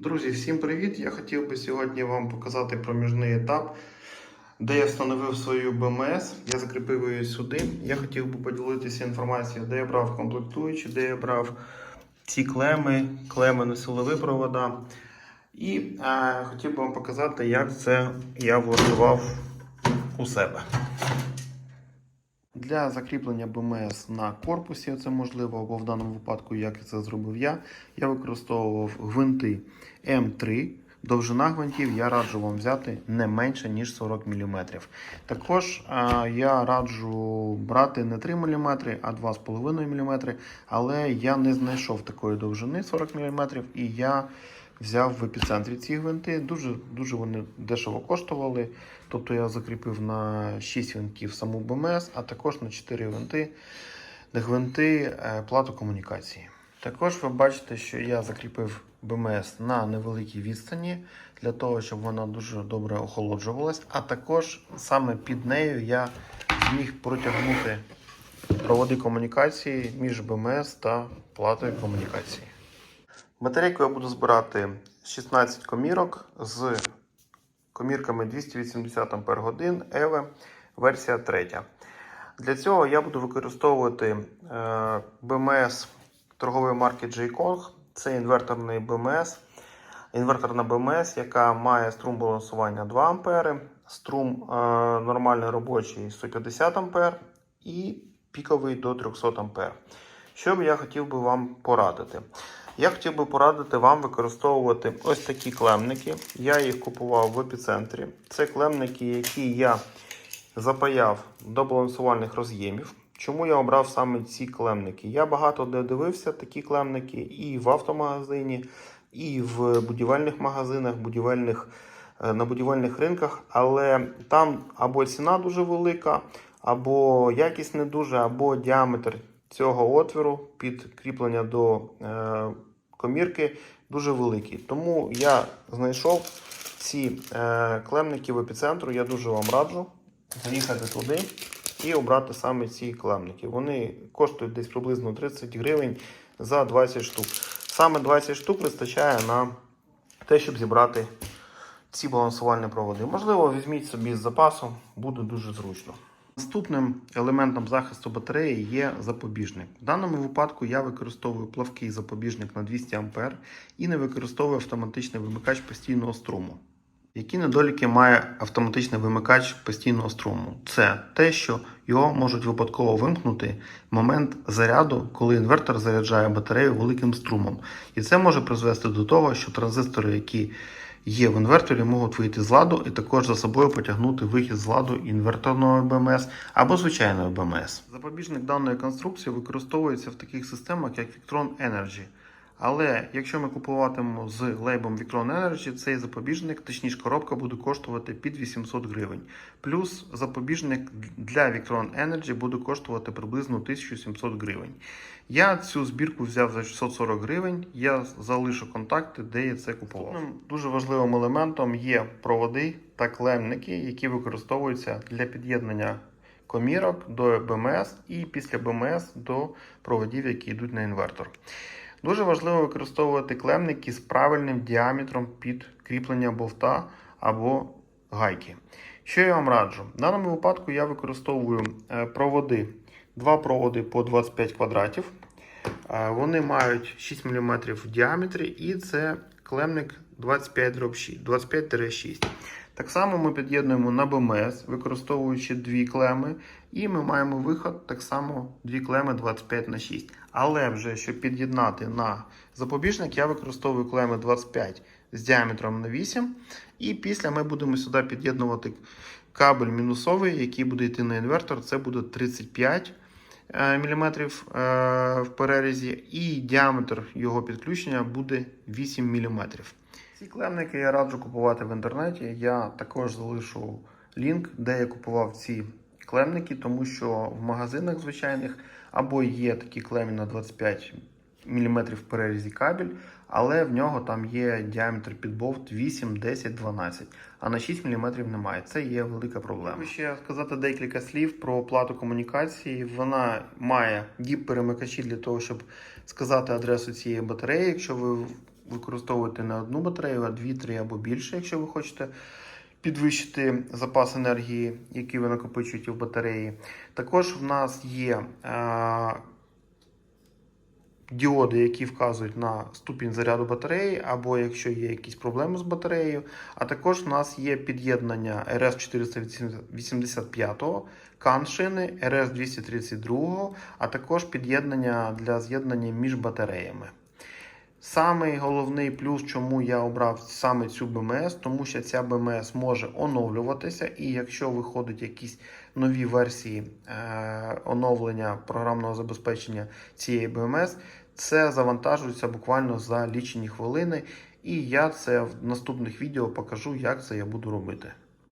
Друзі, всім привіт! Я хотів би сьогодні вам показати проміжний етап, де я встановив свою БМС. Я закріпив її сюди. Я хотів би поділитися інформацією, де я брав комплектуючі, де я брав ці клеми, клеми на силові провода. І е, хотів би вам показати, як це я влаштував у себе. Для закріплення БМС на корпусі, це можливо, або в даному випадку, як це зробив я, я використовував гвинти М3. Довжина гвинтів я раджу вам взяти не менше, ніж 40 мм. Також а, я раджу брати не 3 мм, а 2,5 мм, але я не знайшов такої довжини 40 мм, і я взяв в епіцентрі ці гвинти. Дуже, дуже вони дешево коштували. Тобто я закріпив на 6 гвинтів саму БМС, а також на 4 гвинти, гвинти е, плату комунікації. Також ви бачите, що я закріпив БМС на невеликій відстані для того, щоб вона дуже добре охолоджувалась. А також саме під нею я зміг протягнути проводи комунікації між БМС та платою комунікації. Батарейку я буду збирати 16 комірок з комірками 280 Ах EVE версія 3. Для цього я буду використовувати е, БМС торгової марки J-Kong. Це інверторний БМС. Інверторна БМС, яка має струм балансування 2 А, струм е, нормальний робочий 150 А і піковий до 300 А. Що б я хотів би вам порадити? Я хотів би порадити вам використовувати ось такі клемники. Я їх купував в епіцентрі. Це клемники, які я запаяв до балансувальних роз'ємів. Чому я обрав саме ці клемники? Я багато де дивився такі клемники і в автомагазині, і в будівельних магазинах, будівельних, е, на будівельних ринках, але там або ціна дуже велика, або якість не дуже, або діаметр цього отвору під кріплення до е, комірки дуже великий. Тому я знайшов ці е, клемники в епіцентру. Я дуже вам раджу заїхати туди і обрати саме ці клемники. Вони коштують десь приблизно 30 гривень за 20 штук. Саме 20 штук вистачає на те, щоб зібрати ці балансувальні проводи. Можливо, візьміть собі з запасу, буде дуже зручно. Наступним елементом захисту батареї є запобіжник. В даному випадку я використовую плавкий запобіжник на 200 А і не використовую автоматичний вимикач постійного струму. Які недоліки має автоматичний вимикач постійного струму? Це те, що його можуть випадково вимкнути в момент заряду, коли інвертор заряджає батарею великим струмом. І це може призвести до того, що транзистори, які є в інверторі, можуть вийти з ладу і також за собою потягнути вихід з ладу інверторного БМС або звичайної БМС. Запобіжник даної конструкції використовується в таких системах, як Victron Energy. Але якщо ми купуватимемо з лейбом Victron Energy, цей запобіжник, точніше коробка буде коштувати під 800 гривень. Плюс запобіжник для Victron Energy буде коштувати приблизно 1700 гривень. Я цю збірку взяв за 640 гривень. Я залишу контакти, де я це купував. Дуже важливим елементом є проводи та клемники, які використовуються для під'єднання комірок до БМС і після БМС до проводів, які йдуть на інвертор. Дуже важливо використовувати клемники з правильним діаметром під кріплення болта або гайки. Що я вам раджу? В даному випадку я використовую е, проводи, два проводи по 25 квадратів. Е, Вони мають 6 мм в діаметрі і це клемник 25-6. Так само ми під'єднуємо на БМС, використовуючи дві клеми, і ми маємо виход так само дві клеми 25 на 6. Але вже щоб під'єднати на запобіжник, я використовую клеми 25 з діаметром на 8. І після ми будемо сюди під'єднувати кабель мінусовий, який буде йти на інвертор. Це буде 35 мм в перерізі, і діаметр його підключення буде 8 мм. Ці клемники я раджу купувати в інтернеті. Я також залишу лінк, де я купував ці клемники, тому що в магазинах звичайних або є такі клемі на 25 мм в перерізі кабель, але в нього там є діаметр під болт 8, 10, 12, а на 6 мм немає. Це є велика проблема. Хочу ще сказати декілька слів про плату комунікації. Вона має діп-перемикачі для того, щоб сказати адресу цієї батареї. Якщо ви використовувати не одну батарею, а дві, три або більше, якщо ви хочете підвищити запас енергії, який ви накопичуєте в батареї. Також в нас є е, діоди, які вказують на ступінь заряду батареї, або якщо є якісь проблеми з батареєю. А також в нас є під'єднання RS485, CAN шини, RS232, а також під'єднання для з'єднання між батареями. Самий головний плюс, чому я обрав саме цю БМС, тому що ця БМС може оновлюватися, і якщо виходять якісь нові версії е, оновлення програмного забезпечення цієї БМС, це завантажується буквально за лічені хвилини. І я це в наступних відео покажу, як це я буду робити.